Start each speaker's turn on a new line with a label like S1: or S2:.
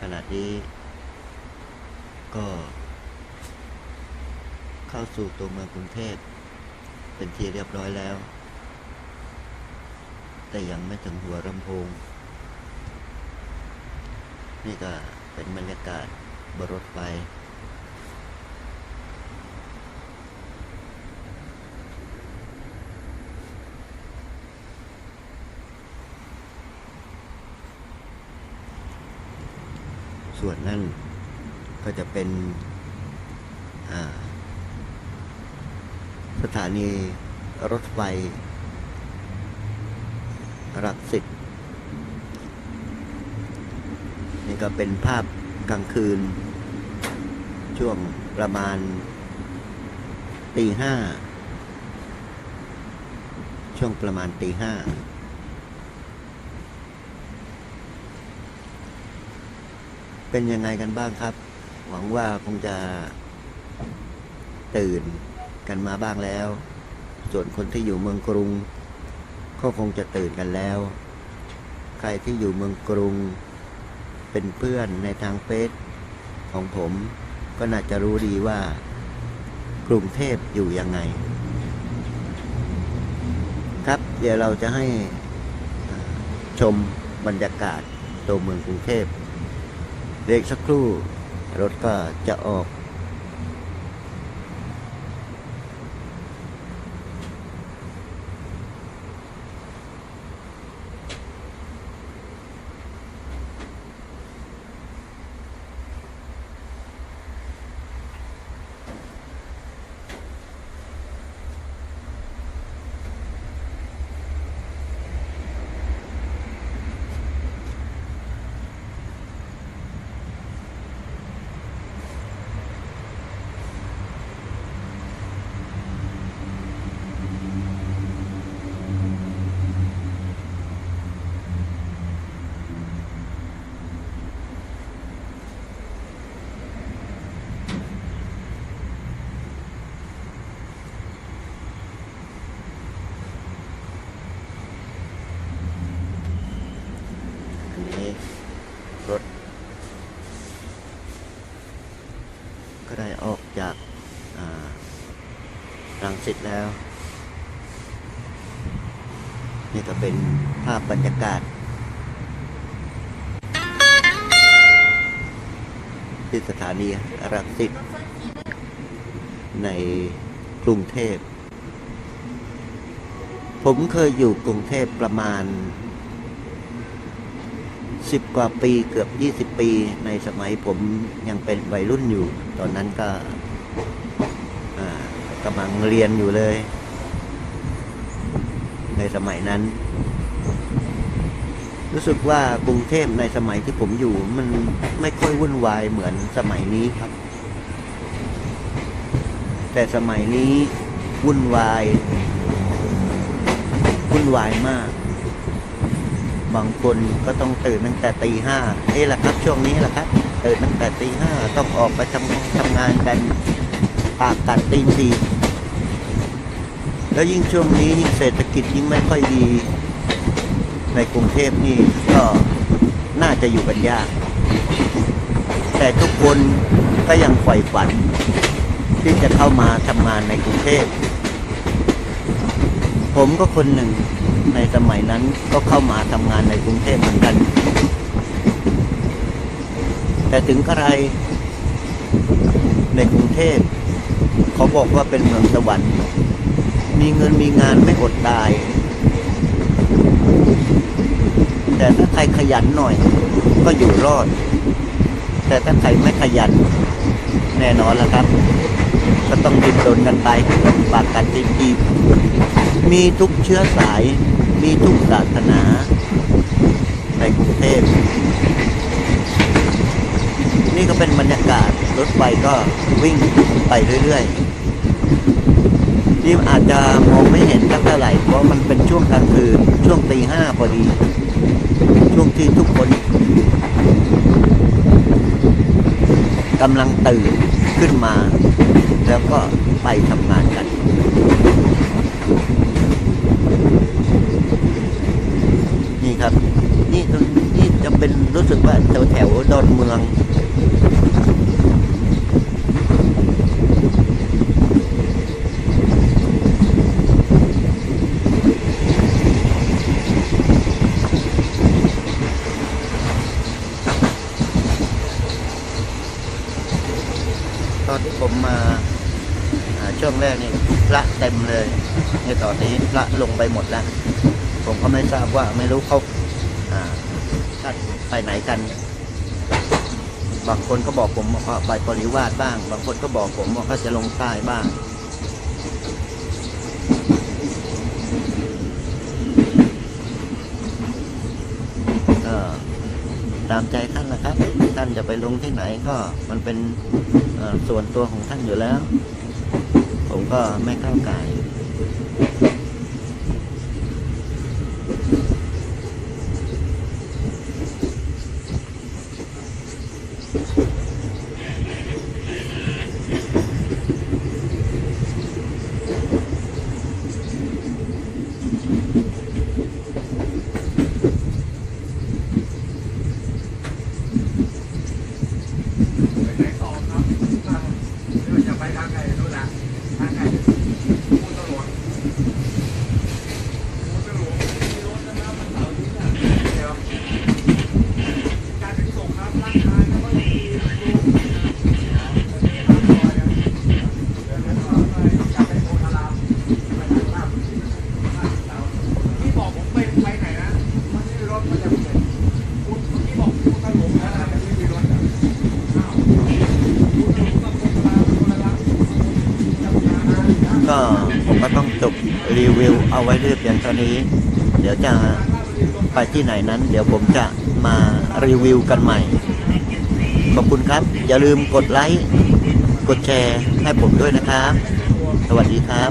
S1: ขณะนี้ก็ เข้าสู่ตัวเมืองกรุงเทพเป็นที่เรียบร้อยแล้ว แต่ยังไม่ถึงหัวลำโพง นี่ก็เป็นบรรยากาศบนรถไฟ ส่วนนั่นก็จะเป็นสถานีรถไฟ รักสิตนี่ก็เป็นภาพกลางคืน ช่วงประมาณตีห้าช่วงประมาณตีห้า เป็นยังไงกันบ้างครับ หวังว่าคงจะตื่นกันมาบ้างแล้ว ส่วนคนที่อยู่เมืองกรุง ก็คงจะตื่นกันแล้ว ใครที่อยู่เมืองกรุง เป็นเพื่อนในทางเฟซของผมก็น่าจะรู้ดีว่ากรุงเทพอยู่ยังไง ครับเดี๋ยวเราจะให้ชมบรรยากาศตัวเมืองกรุงเทพ เด็กสักครู่ รถก็จะออก อันนี้รถ ก็ได้ออกจากอ่า รังสิตแล้ว นี่ก็เป็นภาพบรรยากาศ ที่สถานีรังสิตในกรุงเทพ ผมเคยอยู่กรุงเทพประมาณสิบกว่าปีเกือบยี่สิบปีในสมัยผมยังเป็นวัยรุ่นอยู่ ตอนนั้นก็ กำลังเรียนอยู่เลย ในสมัยนั้น รู้สึกว่ากรุงเทพในสมัยที่ผมอยู่ มันไม่ค่อยวุ่นวายเหมือนสมัยนี้ครับ แต่สมัยนี้วุ่นวายวุ่นวายมาก บางคนก็ต้องตื่นตั้งแต่ตีห้านี่แหละครับ ช่วงนี้แหละครับตื่นตั้งแต่ตีห้าต้องออกไปทำทำงานกันปากกัดตีนสี่ แล้วยิ่งช่วงนี้ยิ่งเศรษฐกิจยิ่งไม่ค่อยดี ในกรุงเทพนี่ก็น่าจะอยู่กันยาก แต่ทุกคนก็ยังใฝ่ฝัน ที่จะเข้ามาทำงานในกรุงเทพ ผมก็คนหนึ่งในสมัยนั้นก็เข้ามาทำงานในกรุงเทพเหมือนกัน แต่ถึงใครในกรุงเทพ เขาบอกว่าเป็นเมืองสวรรค์ มีเงินมีงานไม่อดตาย แต่ถ้าใครขยันหน่อย ก็อยู่รอด แต่ถ้าใครไม่ขยัน แน่นอนแล้วครับ ก็ต้องดิ้นรนกันไปปากกันตีจีมีทุกเชื้อสาย มีทุกศาสนา ในกรุงเทพนี่ก็เป็นบรรยากาศรถไฟก็วิ่งไปเรื่อย ๆ นี่อาจจะมองไม่เห็นสักเท่าไหร่เพราะมันเป็นช่วงกลางคืนช่วงตีห้าพอดีช่วงที่ทุกคนกำลังตื่นขึ้นมา แล้วก็ไปทำงานกัน นี่ครับ นี่นี่จะเป็นรู้สึกว่าแถวแถวๆดอนเมือง ตอนที่ผมมา งแรกนี่พระเต็มเลยในตอนนี้พระลงไปหมดแล้ว ผมก็ไม่ทราบว่าไม่รู้เขาท่านไปไหนกัน บางคนก็บอกผมว่าไปปริวาสบ้าง บางคนก็บอกผมว่าเขาจะลงใต้บ้างก็ตามใจท่านนะครับ ท่านจะไปลงที่ไหนก็มันเป็นส่วนตัวของท่านอยู่แล้ว ผมก็ไม่เข้าวไก่าย
S2: ไปไหนต่อครับเดี๋ยวจะไปทางไหนรู้ละทางไหนมูลตลวงมูลตลวงมีรถนะครับมันเสาร์นี้นะเดี๋ยวการขนส่งครับร่างกายแล้วก็มีที่บอกผมไปไปไหนนะมันไม่มีรถมันจะเปลี่ยนคุณเมื่อกี้บอกมูลตลวงนะแต่ไม่มีรถอะอ้าว
S1: ก็ผม ก็ต้องจบรีวิวเอาไว้เรียบเพียงเท่านี้ เดี๋ยวจะไปที่ไหนนั้น เดี๋ยวผมจะมารีวิวกันใหม่ ขอบคุณครับ อย่าลืมกดไลค์ กดแชร์ให้ผมด้วยนะครับ สวัสดีครับ